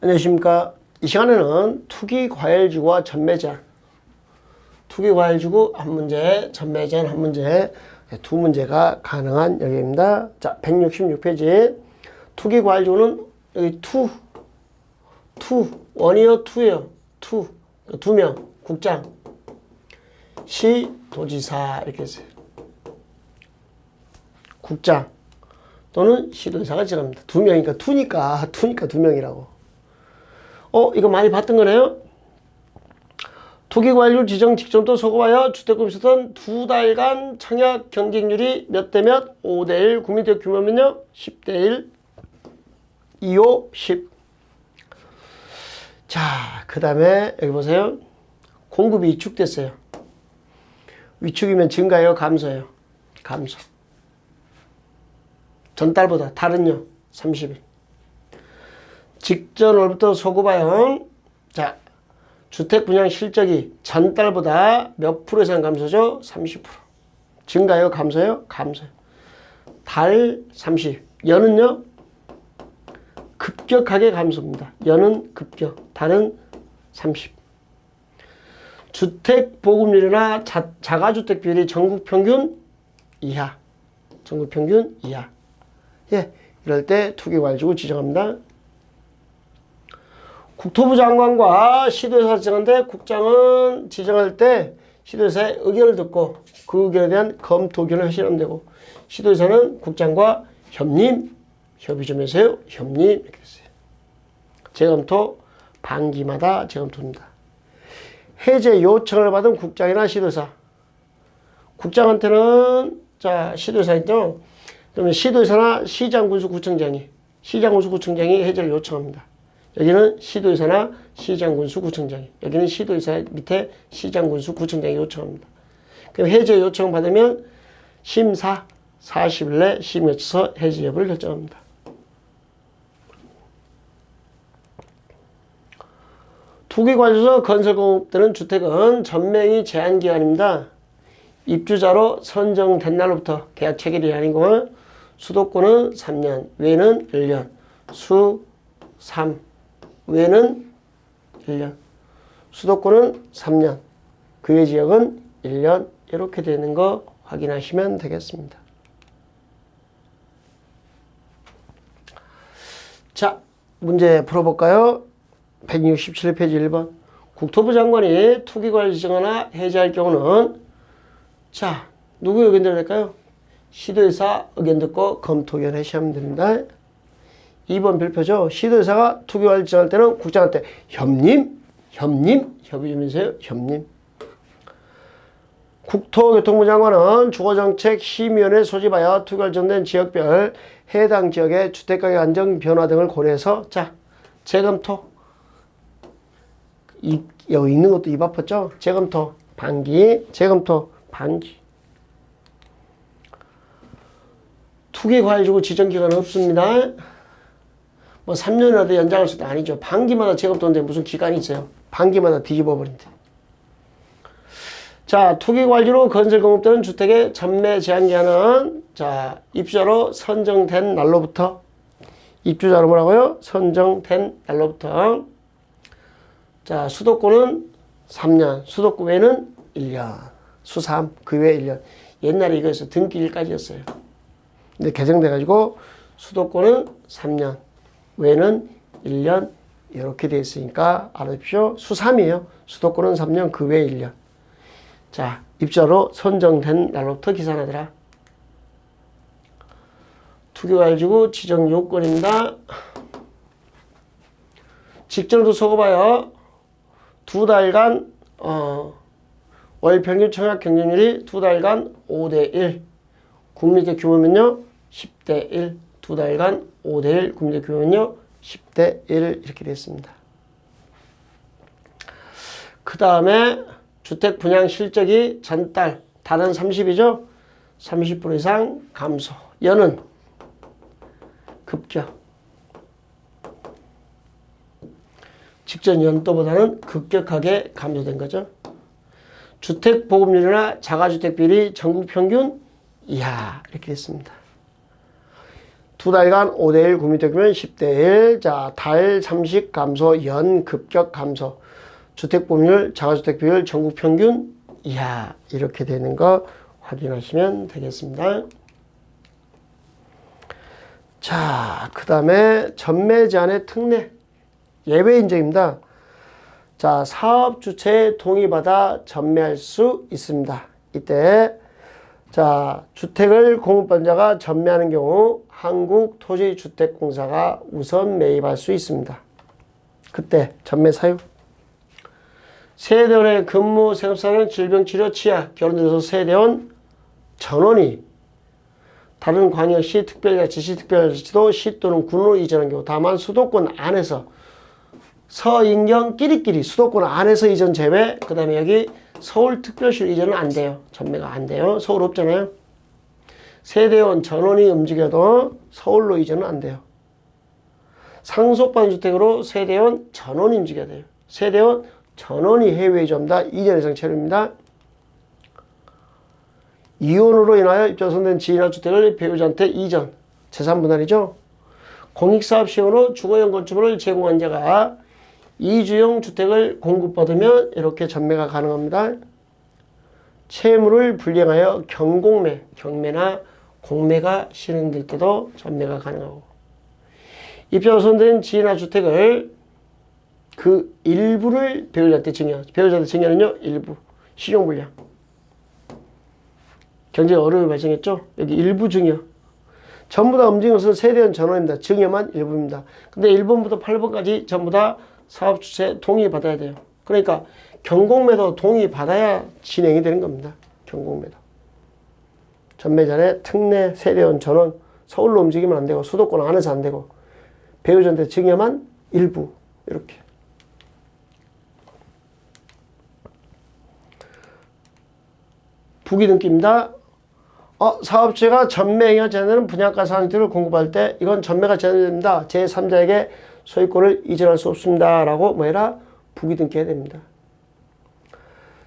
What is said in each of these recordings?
안녕하십니까. 이 시간에는 투기 과열지구와 전매제한, 투기 과열지구 한 문제, 전매제한 한 문제, 두 문제가 가능한 여기입니다. 자, 166페이지. 투기 과열지구는 여기 투, 투, 원이요, 투요, 투, 두 명, 국장, 시, 도지사 이렇게 했어요. 국장 또는 시도지사가 지갑니다. 두 명이니까 투니까 투니까 두 명이라고. 어 이거 많이 봤던 거네요. 투기관리율 지정 직전도 소급하여 주택금 있었던 두 달간 청약 경쟁률이 몇 대 몇? 5대 1. 국민대학 규모면요? 10대 1. 2호 10. 자, 그 다음에 여기 보세요. 공급이 위축됐어요. 위축이면 증가요? 감소요? 감소. 전달보다 달은요 30일 직전 월부터 소급하여 자 주택 분양 실적이 전달보다 몇 프로 이상 감소죠? 30% 증가요? 감소요? 감소요. 달 30. 연은요? 급격하게 감소입니다. 연은 급격 달은 30 주택 보급률이나 자, 자가주택 비율이 전국 평균 이하. 전국 평균 이하. 예, 이럴 때 투기관리지구 지정합니다. 국토부 장관과 시도에서 지정한데 국장은 지정할 때 시도에서의 의견을 듣고 그 의견에 대한 검토 의견을 하시면 되고 시도에서는 국장과 협림 협의 좀 해주세요. 협림 이렇게 했어요. 재검토 반기마다 재검토입니다. 해제 요청을 받은 국장이나 시도사 국장한테는 자 시도사인데요. 그러면 시도에서나 시장군수구청장이 시장군수구청장이 해제를 요청합니다. 여기는 시도에서나 시장군수 구청장이 여기는 시도에서 밑에 시장군수 구청장이 요청합니다. 그럼 해제 요청 받으면 심사 40일 내 심의에 쳐서 해제 여부를 결정합니다. 투기관리소 건설공업되는 주택은 전명이 제한기간입니다. 입주자로 선정된 날로부터 계약 체결이 아니고 수도권은 3년, 외는 1년, 수 3, 외는 1년, 수도권은 3년, 그 외 지역은 1년 이렇게 되는 거 확인하시면 되겠습니다. 자, 문제 풀어볼까요? 167페이지 1번. 국토부 장관이 투기관리 지정하나 해제할 경우는 자, 누구 의견 들어야 될까요? 시도의사 의견 듣고 검토 의견 하시면 됩니다. 2번 별표죠. 시도의사가 투기관리 지정할 때는 국장한테 협림, 협림, 협의 좀 해주세요. 협림. 국토교통부 장관은 주거정책 심의위원회 소집하여 투기관리 지정된 지역별 해당 지역의 주택가격 안정 변화 등을 고려해서 자, 재검토. 이, 여기 있는 것도 입 아팠죠? 재검토, 반기, 재검토, 반기. 투기 과일 주고 지정 기간은 없습니다. 뭐 3년이라도 연장할 수도 아니죠. 반기마다 제곱도인데 무슨 기간이 있어요? 반기마다 뒤집어 버린대. 자, 투기 관리로 건설 공업되는 주택의 전매 제한 기한은 자, 입주자로 선정된 날로부터 입주자로 뭐라고요? 선정된 날로부터 자, 수도권은 3년, 수도권 외는 1년. 수삼, 그외 1년. 옛날에 이거에서 등기일까지였어요. 근데 개정돼가지고 수도권은 3년, 외는 1년 이렇게 돼 있으니까 알아두십시오. 수삼이에요. 수도권은 3년, 그 외 1년. 자, 입자로 선정된 날로부터 기산하더라. 투기가지고 지정 요건입니다. 직전으로 소급하여 두 달간 어, 월 평균 청약 경쟁률이 두 달간 5대 1. 국민대 규모면요 10대 1. 두 달간 5대 1. 국민대 규모면요 10대 1 이렇게 됐습니다. 그 다음에 주택 분양 실적이 전달 달은 30이죠. 30% 이상 감소. 연은 급격. 직전 연도보다는 급격하게 감소된 거죠. 주택 보급률이나 자가주택 비율이 전국 평균 이하 이렇게 됐습니다. 두 달간 5대1 구민택이면 10대1. 자, 달 삼식 감소, 연 급격 감소. 주택 보유율, 자가주택 비율, 전국 평균 이하. 이렇게 되는 거 확인하시면 되겠습니다. 자, 그 다음에 전매 제한의 특례. 예외 인정입니다. 자, 사업 주체에 동의받아 전매할 수 있습니다. 이때 자, 주택을 공급받은 자가 전매하는 경우 한국토지주택공사가 우선 매입할 수 있습니다. 그때 전매 사유. 세대원의 근무, 생업사는 질병치료, 치아, 결혼해서 세대원 전원이 다른 광역시, 특별자치 시, 특별자치도 시 또는 군으로 이전한 경우 다만 수도권 안에서 서인경 끼리끼리 수도권 안에서 이전 제외 그 다음에 여기 서울특별시 이전은 안 돼요. 전매가 안 돼요. 서울 없잖아요. 세대원 전원이 움직여도 서울로 이전은 안 돼요. 상속받은 주택으로 세대원 전원이 움직여야 돼요. 세대원 전원이 해외 이전다. 이전 이상 체류입니다. 이혼으로 인하여 입주선된 지인이나 주택을 배우자한테 이전, 재산 분할이죠. 공익사업 시행으로 주거용 건축물을 제공한 자가 이주용 주택을 공급받으면 이렇게 전매가 가능합니다. 채무를 불이행하여 경공매, 경매나 공매가 실행될 때도 전매가 가능하고 입주가 손된 지인이나 주택을 그 일부를 배우자한테 증여, 배우자한테 증여는요 일부, 실용불량 경제 어려움이 발생했죠. 여기 일부 증여. 전부 다 움직인 것은 세대원 전원입니다. 증여만 일부입니다. 근데 1번부터 8번까지 전부 다 사업 주체 동의 받아야 돼요. 그러니까 경공매도 동의 받아야 진행이 되는 겁니다. 경공매도. 전매전에 특례 세대원 전원 서울로 움직이면 안 되고 수도권 안에서 안 되고 배우자한테 증여만 일부 이렇게. 부기등기입니다. 어, 사업체가 전매행위가 제한되는 분양가 상황들을 공급할 때 이건 전매가 제한됩니다. 제3자에게 소유권을 이전할 수 없습니다. 라고 뭐해라? 부기 등기해야 됩니다.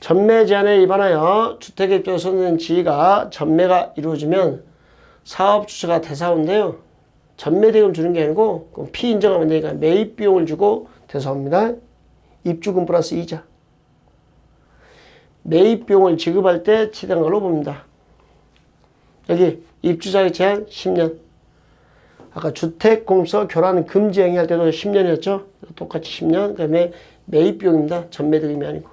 전매 제한에 위반하여 주택에 입주한 선생 지위가 전매가 이루어지면 사업 주체가 대사원인데요. 전매 대금 주는 게 아니고 그럼 피 인정하면 되니까 매입 비용을 주고 대사옵니다. 입주금 플러스 이자. 매입 비용을 지급할 때 치된 걸로 봅니다. 여기 입주자의 제한 10년. 아까 주택공서 교란 금지 행위할 때도 10년이었죠. 똑같이 10년. 그 다음에 매입 비용입니다. 전매 대금이 아니고.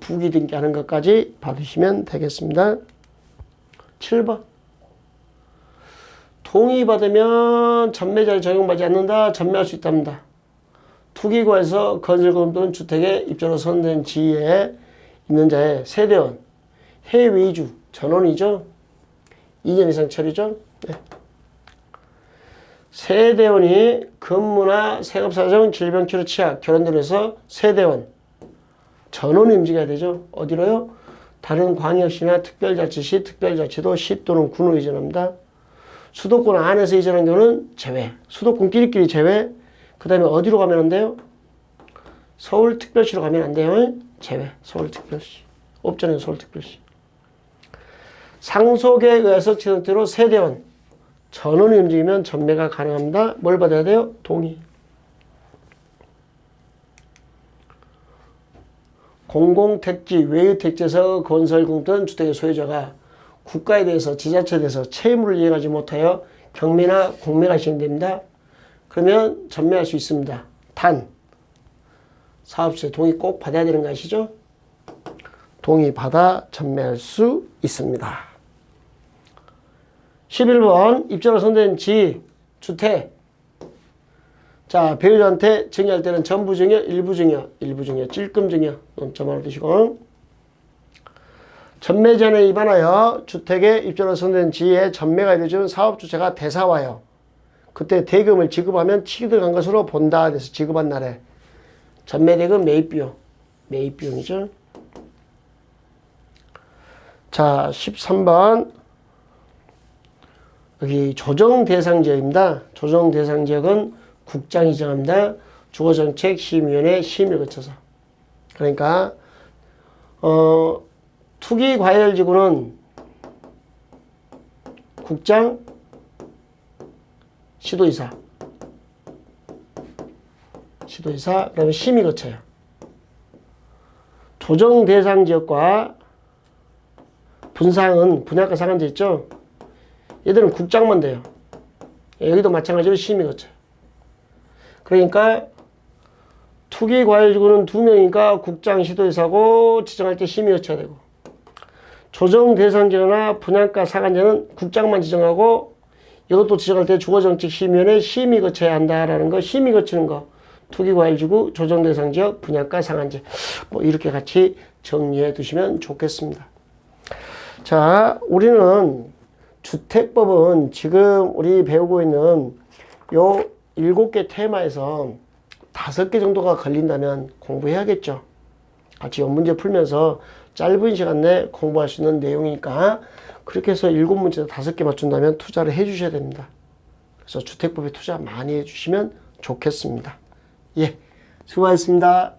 부기 등기하는 것까지 받으시면 되겠습니다. 7번. 동의받으면 전매자에 적용받지 않는다. 전매할 수 있답니다. 투기과에서 건설금 또는 주택에 입주로 선된 지위에 있는 자의 세대원, 해외 이주, 전원이죠. 2년 이상 처리죠. 네. 세대원이 근무나 생업사정, 질병치료, 치약, 결혼 등에서 세대원, 전원이 움직여야 되죠. 어디로요? 다른 광역시나 특별자치시, 특별자치도 시 또는 군으로 이전합니다. 수도권 안에서 이전한 경우는 제외. 수도권 끼리끼리 제외. 그 다음에 어디로 가면 안 돼요? 서울특별시로 가면 안 돼요. 제외. 서울특별시. 없잖아요. 서울특별시. 상속에 의해서 지정대로 세대원 전원이 움직이면 전매가 가능합니다. 뭘 받아야 돼요? 동의. 공공택지, 외유택지에서 건설공 등 주택의 소유자가 국가에 대해서 지자체에 대해서 채무를 이행하지 못하여 경매나 공매가 시행됩니다. 그러면 전매할 수 있습니다. 단 사업주의 동의 꼭 받아야 되는 거 아시죠? 동의 받아 전매할 수 있습니다. 11번 입주로 선된 지, 주택 자 배우자한테 증여할 때는 전부 증여, 일부 증여, 일부 증여, 찔끔 증여 논점 하나 두시고 전매 전에 위반하여 주택에 입주로 선된 지에 전매가 이루어지면 사업주체가 대사와요. 그때 대금을 지급하면 취득 한 것으로 본다. 그래서 지급한 날에 전매대금 매입비용, 매입비용이죠. 자, 13번. 여기 조정 대상 지역입니다. 조정 대상 지역은 국장이 정합니다. 주거정책 심의위원회 심의를 거쳐서. 그러니까, 어, 투기 과열 지구는 국장, 시도이사. 시도이사, 그 다음에 심의 거쳐요. 조정 대상 지역과 분상은 분양가 상한제 있죠? 얘들은 국장만 돼요. 여기도 마찬가지로 심의 거쳐요. 그러니까 투기과열지구는 두 명이니까 국장 시도의사고 지정할 때 심의 거쳐야 되고 조정 대상제나 분양가 상한제는 국장만 지정하고 이것도 지정할 때 주거정책 심의원회 심의 거쳐야 한다라는 거 심의 거치는 거 투기과열지구 조정 대상 지역 분양가 상한제 뭐 이렇게 같이 정리해 두시면 좋겠습니다. 자 우리는 주택법은 지금 우리 배우고 있는 요 일곱 개 테마에서 다섯 개 정도가 걸린다면 공부해야겠죠. 같이 연문제 풀면서 짧은 시간 내에 공부할 수 있는 내용이니까 그렇게 해서 일곱 문제 다섯 개 맞춘다면 투자를 해 주셔야 됩니다. 그래서 주택법에 투자 많이 해 주시면 좋겠습니다. 예, 수고하셨습니다.